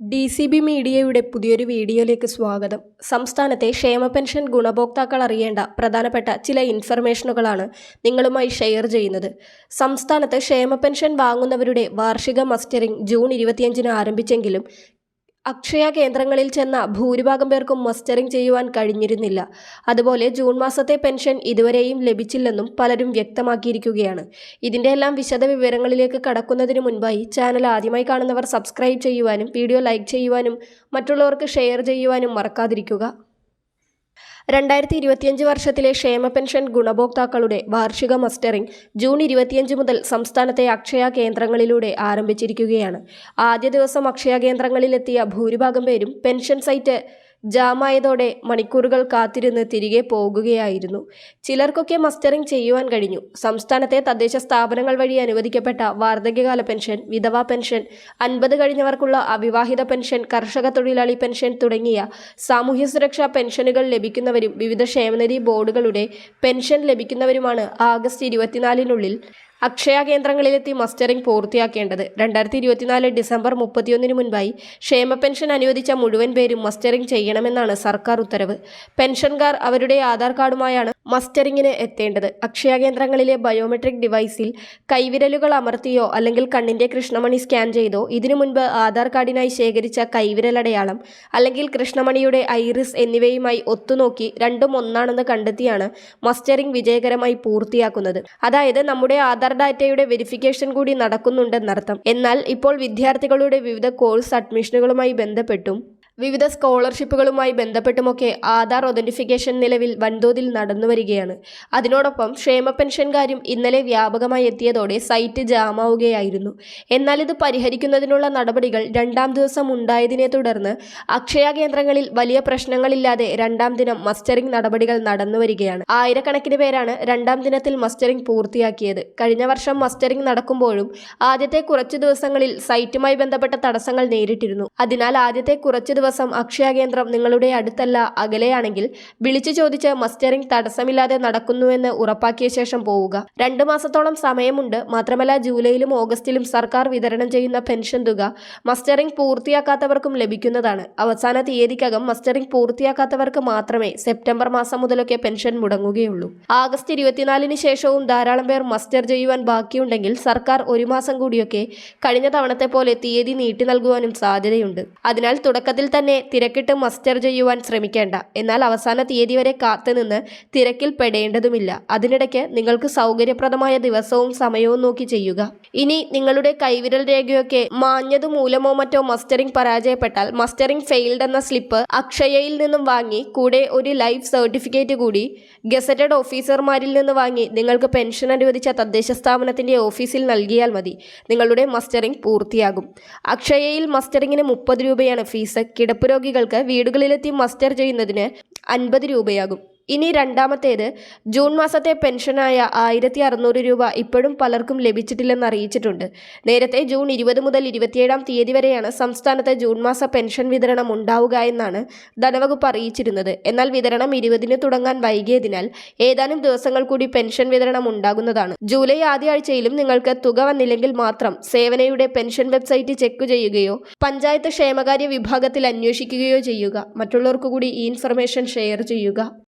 D C B മീഡിയയുടെ പുതിയൊരു വീഡിയോയിലേക്ക് സ്വാഗതം. സംസ്ഥാനത്തെ ക്ഷേമ പെൻഷൻ ഗുണഭോക്താക്കൾ അറിയേണ്ട പ്രധാനപ്പെട്ട ചില ഇൻഫർമേഷനുകളാണ് നിങ്ങളുമായി ഷെയർ ചെയ്യുന്നത്. സംസ്ഥാനത്ത് ക്ഷേമ പെൻഷൻ വാങ്ങുന്നവരുടെ വാർഷിക മസ്റ്ററിംഗ് ജൂൺ ഇരുപത്തിയഞ്ചിന് ആരംഭിച്ചെങ്കിലും അക്ഷയ കേന്ദ്രങ്ങളിൽ ചെന്ന ഭൂരിഭാഗം പേർക്കും മസ്റ്ററിംഗ് ചെയ്യുവാൻ കഴിഞ്ഞിരുന്നില്ല. അതുപോലെ ജൂൺ മാസത്തെ പെൻഷൻ ഇതുവരെയും ലഭിച്ചില്ലെന്നും പലരും വ്യക്തമാക്കിയിരിക്കുകയാണ്. ഇതിന്റെ എല്ലാം വിശദ വിവരങ്ങളിലേക്ക് കടക്കുന്നതിന് മുൻപായി ചാനൽ ആദ്യമായി കാണുന്നവർ സബ്സ്ക്രൈബ് ചെയ്യുവാനും വീഡിയോ ലൈക്ക് ചെയ്യുവാനും മറ്റുള്ളവർക്ക് ഷെയർ ചെയ്യുവാനും മറക്കാതിരിക്കുക. രണ്ടായിരത്തി ഇരുപത്തിയഞ്ച് വർഷത്തിലെ ക്ഷേമ പെൻഷൻ ഗുണഭോക്താക്കളുടെ വാർഷിക മസ്റ്ററിംഗ് ജൂൺ ഇരുപത്തിയഞ്ച് മുതൽ സംസ്ഥാനത്തെ അക്ഷയ കേന്ദ്രങ്ങളിലൂടെ ആരംഭിച്ചിരിക്കുകയാണ്. ആദ്യ ദിവസം അക്ഷയ കേന്ദ്രങ്ങളിലെത്തിയ ഭൂരിഭാഗം പേരും പെൻഷൻ സൈറ്റ് ജാമായതോടെ മണിക്കൂറുകൾ കാത്തിരുന്ന് തിരികെ പോകുകയായിരുന്നു. ചിലർക്കൊക്കെ മസ്റ്ററിംഗ് ചെയ്യുവാൻ കഴിഞ്ഞു. സംസ്ഥാനത്തെ തദ്ദേശ സ്ഥാപനങ്ങൾ വഴി അനുവദിക്കപ്പെട്ട വാർദ്ധക്യകാല പെൻഷൻ വിധവാ പെൻഷൻ അൻപത് കഴിഞ്ഞവർക്കുള്ള അവിവാഹിത പെൻഷൻ കർഷക തൊഴിലാളി പെൻഷൻ തുടങ്ങിയ സാമൂഹ്യ സുരക്ഷാ പെൻഷനുകൾ ലഭിക്കുന്നവരും വിവിധ ക്ഷേമനിധി ബോർഡുകളുടെ പെൻഷൻ ലഭിക്കുന്നവരുമാണ് ആഗസ്റ്റ് ഇരുപത്തിനാലിനുള്ളിൽ അക്ഷയ കേന്ദ്രങ്ങളിലെത്തി മസ്റ്ററിംഗ് പൂർത്തിയാക്കേണ്ടത്. രണ്ടായിരത്തി ഇരുപത്തിനാല് ഡിസംബർ മുപ്പത്തിയൊന്നിന് മുൻപായി ക്ഷേമ പെൻഷൻ അനുവദിച്ച മുഴുവൻ പേരും മസ്റ്ററിംഗ് ചെയ്യണമെന്നാണ് സർക്കാർ ഉത്തരവ്. പെൻഷൻകാർ അവരുടെ ആധാർ കാർഡുമായാണ് മസ്റ്ററിംഗിന് എത്തേണ്ടത്. അക്ഷയ കേന്ദ്രങ്ങളിലെ ബയോമെട്രിക് ഡിവൈസിൽ കൈവിരലുകൾ അമർത്തിയോ അല്ലെങ്കിൽ കണ്ണിന്റെ കൃഷ്ണമണി സ്കാൻ ചെയ്തോ ഇതിനു മുൻപ് ആധാർ കാർഡിനായി ശേഖരിച്ച കൈവിരലടയാളം അല്ലെങ്കിൽ കൃഷ്ണമണിയുടെ ഐറിസ് എന്നിവയുമായി ഒത്തുനോക്കി രണ്ടും ഒന്നാണെന്ന് കണ്ടെത്തിയാണ് മസ്റ്ററിംഗ് വിജയകരമായി പൂർത്തിയാക്കുന്നത്. അതായത് നമ്മുടെ ആധാർ ഡാറ്റയുടെ വെരിഫിക്കേഷൻ കൂടി നടക്കുന്നുണ്ടെന്നർത്ഥം. എന്നാൽ ഇപ്പോൾ വിദ്യാർത്ഥികളുടെ വിവിധ കോഴ്സ് അഡ്മിഷനുകളുമായി ബന്ധപ്പെട്ടും വിവിധ സ്കോളർഷിപ്പുകളുമായി ബന്ധപ്പെട്ടുമൊക്കെ ആധാർ ഒതന്റിഫിക്കേഷൻ നിലവിൽ വൻതോതിൽ നടന്നുവരികയാണ്. അതിനോടൊപ്പം ക്ഷേമ പെൻഷൻകാരും ഇന്നലെ വ്യാപകമായി എത്തിയതോടെ സൈറ്റ് ജാമാവുകയായിരുന്നു. എന്നാൽ ഇത് പരിഹരിക്കുന്നതിനുള്ള നടപടികൾ രണ്ടാം ദിവസം ഉണ്ടായതിനെ തുടർന്ന് അക്ഷയ കേന്ദ്രങ്ങളിൽ വലിയ പ്രശ്നങ്ങളില്ലാതെ രണ്ടാം ദിനം മസ്റ്ററിംഗ് നടപടികൾ നടന്നുവരികയാണ്. ആയിരക്കണക്കിന് പേരാണ് രണ്ടാം ദിനത്തിൽ മസ്റ്ററിംഗ് പൂർത്തിയാക്കിയത്. കഴിഞ്ഞ വർഷം മസ്റ്ററിംഗ് നടക്കുമ്പോഴും ആദ്യത്തെ കുറച്ച് ദിവസങ്ങളിൽ സൈറ്റുമായി ബന്ധപ്പെട്ട തടസ്സങ്ങൾ നേരിട്ടിരുന്നു. അതിനാൽ ആദ്യത്തെ കുറച്ച് ദിവസം അക്ഷയ കേന്ദ്രം നിങ്ങളുടെ അടുത്തല്ല അകലെയാണെങ്കിൽ വിളിച്ചു ചോദിച്ച് മസ്റ്ററിംഗ് തടസ്സമില്ലാതെ നടക്കുന്നുവെന്ന് ഉറപ്പാക്കിയ ശേഷം പോവുക. രണ്ടു മാസത്തോളം സമയമുണ്ട് മാത്രമല്ല ജൂലൈയിലും ഓഗസ്റ്റിലും സർക്കാർ വിതരണം ചെയ്യുന്ന പെൻഷൻ തുക മസ്റ്ററിംഗ് പൂർത്തിയാക്കാത്തവർക്കും ലഭിക്കുന്നതാണ്. അവസാന തീയതിക്കകം മസ്റ്ററിംഗ് പൂർത്തിയാക്കാത്തവർക്ക് മാത്രമേ സെപ്റ്റംബർ മാസം മുതലൊക്കെ പെൻഷൻ മുടങ്ങുകയുള്ളൂ. ആഗസ്റ്റ് ഇരുപത്തിനാലിന് ശേഷവും ധാരാളം പേർ മസ്റ്റർ ചെയ്യുവാൻ ബാക്കിയുണ്ടെങ്കിൽ സർക്കാർ ഒരു മാസം കൂടിയൊക്കെ കഴിഞ്ഞ തവണത്തെ പോലെ തീയതി നീട്ടി നൽകുവാനും സാധ്യതയുണ്ട്. അതിനാൽ തുടക്കത്തിൽ തന്നെ തിരക്കിട്ട് മസ്റ്റർ ചെയ്യുവാൻ ശ്രമിക്കേണ്ട. എന്നാൽ അവസാന തീയതി വരെ കാത്തുനിന്ന് തിരക്കിൽ പെടേണ്ടതുമില്ല. അതിനിടയ്ക്ക് നിങ്ങൾക്ക് സൗകര്യപ്രദമായ ദിവസവും സമയവും നോക്കി ചെയ്യുക. ഇനി നിങ്ങളുടെ കൈവിരൽ രേഖയൊക്കെ മാഞ്ഞതു മൂലമോ മറ്റോ മസ്റ്ററിംഗ് പരാജയപ്പെട്ടാൽ മസ്റ്ററിംഗ് ഫെയിൽഡ് എന്ന സ്ലിപ്പ് അക്ഷയയിൽ നിന്നും വാങ്ങി കൂടെ ഒരു ലൈഫ് സർട്ടിഫിക്കറ്റ് കൂടി ഗസറ്റഡ് ഓഫീസർമാരിൽ നിന്ന് വാങ്ങി നിങ്ങൾക്ക് പെൻഷൻ അനുവദിച്ച തദ്ദേശ സ്ഥാപനത്തിന്റെ ഓഫീസിൽ നൽകിയാൽ മതി. നിങ്ങളുടെ മസ്റ്ററിംഗ് പൂർത്തിയാകും. അക്ഷയയിൽ മസ്റ്ററിംഗിന് മുപ്പത് രൂപയാണ് ഫീസ് കിടപ്പ് രോഗികൾക്ക് വീടുകളിലെത്തി മസ്റ്റർ ചെയ്യുന്നതിന് അൻപത് രൂപയാകും. ഇനി രണ്ടാമത്തേത് ജൂൺ മാസത്തെ പെൻഷനായ ആയിരത്തി അറുന്നൂറ് രൂപ ഇപ്പോഴും പലർക്കും ലഭിച്ചിട്ടില്ലെന്ന് അറിയിച്ചിട്ടുണ്ട്. നേരത്തെ ജൂൺ ഇരുപത് മുതൽ ഇരുപത്തിയേഴാം തീയതി വരെയാണ് സംസ്ഥാനത്ത് ജൂൺ മാസ പെൻഷൻ വിതരണം ഉണ്ടാവുക എന്നാണ് ധനവകുപ്പ് അറിയിച്ചിരുന്നത്. എന്നാൽ വിതരണം ഇരുപതിന് തുടങ്ങാൻ വൈകിയതിനാൽ ഏതാനും ദിവസങ്ങൾ കൂടി പെൻഷൻ വിതരണം ഉണ്ടാകുന്നതാണ്. ജൂലൈ ആദ്യ ആഴ്ചയിലും നിങ്ങൾക്ക് തുക വന്നില്ലെങ്കിൽ മാത്രം സേവനയുടെ പെൻഷൻ വെബ്സൈറ്റ് ചെക്ക് ചെയ്യുകയോ പഞ്ചായത്ത് ക്ഷേമകാര്യ വിഭാഗത്തിൽ അന്വേഷിക്കുകയോ ചെയ്യുക. മറ്റുള്ളവർക്കു കൂടി ഈ ഇൻഫർമേഷൻ ഷെയർ ചെയ്യുക.